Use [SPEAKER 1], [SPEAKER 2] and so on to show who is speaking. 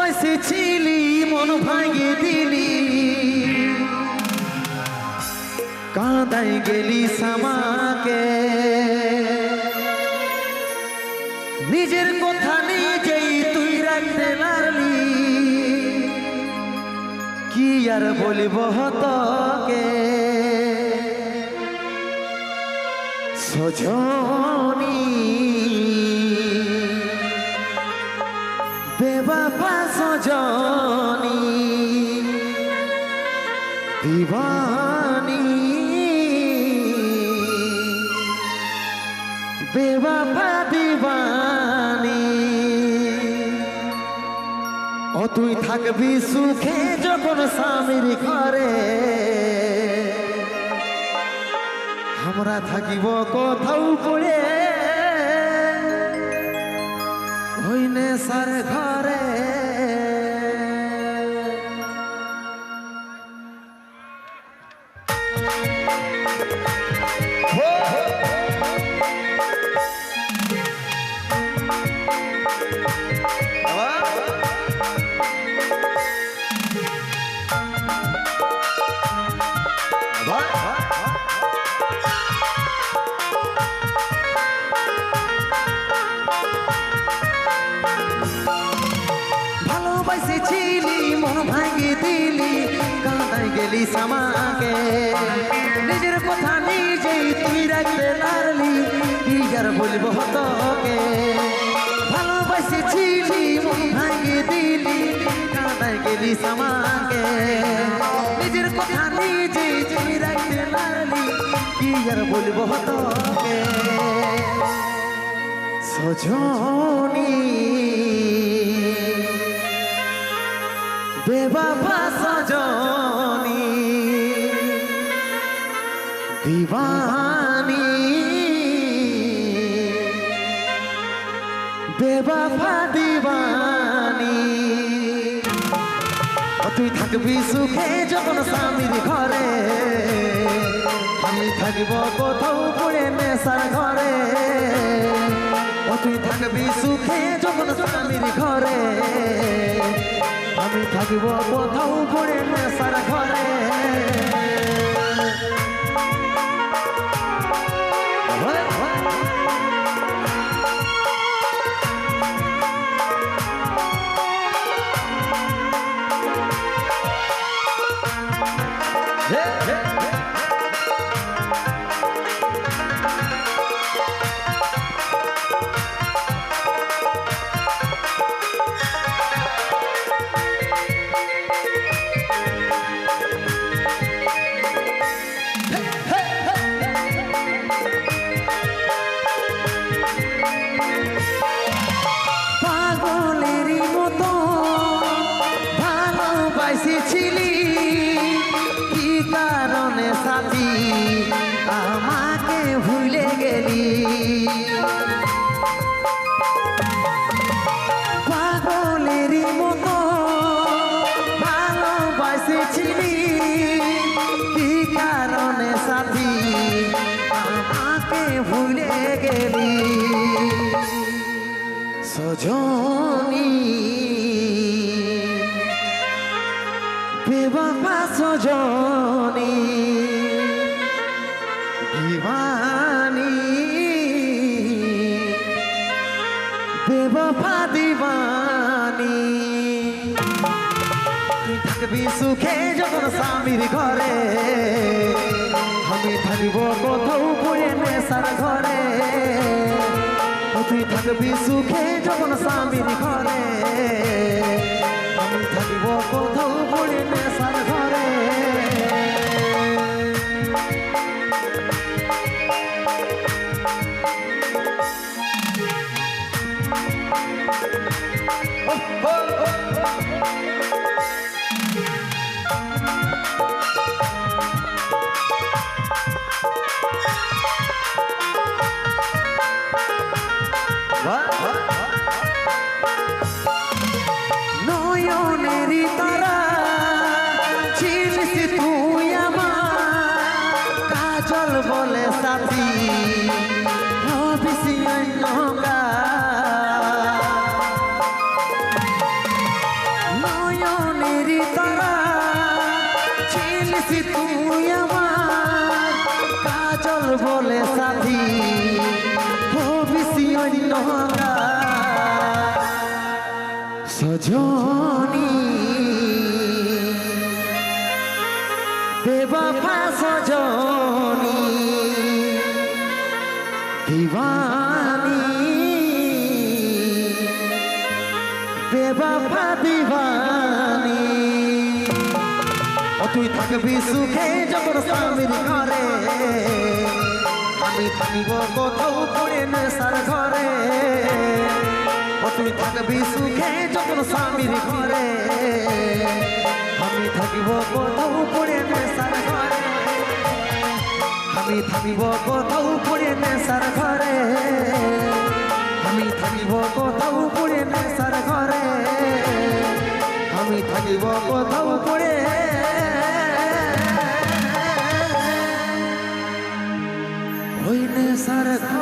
[SPEAKER 1] ভালোবাসেছিলি মন ভাঙে দিলি। কাঁদাই গেলি সামাকে। নিজের কথা নিজেই তুই রাখতে লাগলি কি আর বলিব তোকে? সজনী দিবানী। বেবাপা দিবানী। ও তুই থাকবি সুখে যখন স্বামীর ঘরে। আমরা থাকিব কোথাও পড়ে ভালোবাসেছিলি মন ভাঙে দিলি, কাঁদাই গেলি সামাকে নিজের কথা নিজেই তুই রাখতে পারলি কি আর বলব তোকে। ভালোবাসেছিলি, মন ভাঙে দিলি, কাঁদাই গেলি সামাকে নিজের কথা নিজেই তুই রাখতে পারলি কি আর বলব তোকে। সজনী বেবাবা সজনী। দিবানী বেবাবা দিবানী তুই থাকবি সুখে যখন স্বামীর ঘরে। আমি থাকব কোথাও পড়ে নেশার ঘরে। ও তুই থাকবি সুখে যখন স্বামীর ঘরে। থাকব কোথাও করে নেশার ঘরে। কারণে সাথী, আমাকে ভুলে গেলি। পাগলেরই মতো ভালোবাসেছিলি, কি কারণে সাথী, আমাকে ভুলে গেলি। সজনী বেবাপা সজনী দিবানী বেবাপা দিবানী থাকবি সুখে যখন স্বামীর ঘরে আমি থাকব কোথাও পড়ে নেশার ঘরে তুই থাকবি সুখে যখন স্বামীর ঘরে আমি থাকব কোথাও নয়নেরই বেবাফা সজনী দিবানী বেবাফা দিবানী ও, তুই থাকবি সুখে যখন স্বামীর ঘরে, আমি থাকিব কোথাও পড়ে নেশার ঘরে। ও, তুই থাকবি সুখে যখন স্বামীর ঘরে আমি থাকিব কোথাও পড়ে নেশার ঘরে। আমি থাকিব কোথাও পড়ে নেশার ঘরে। আমি থাকিব কোথাও পড়ে নেশার ঘরে। আমি থাকিব কোথাও পড়ে ওই নেশার ঘরে।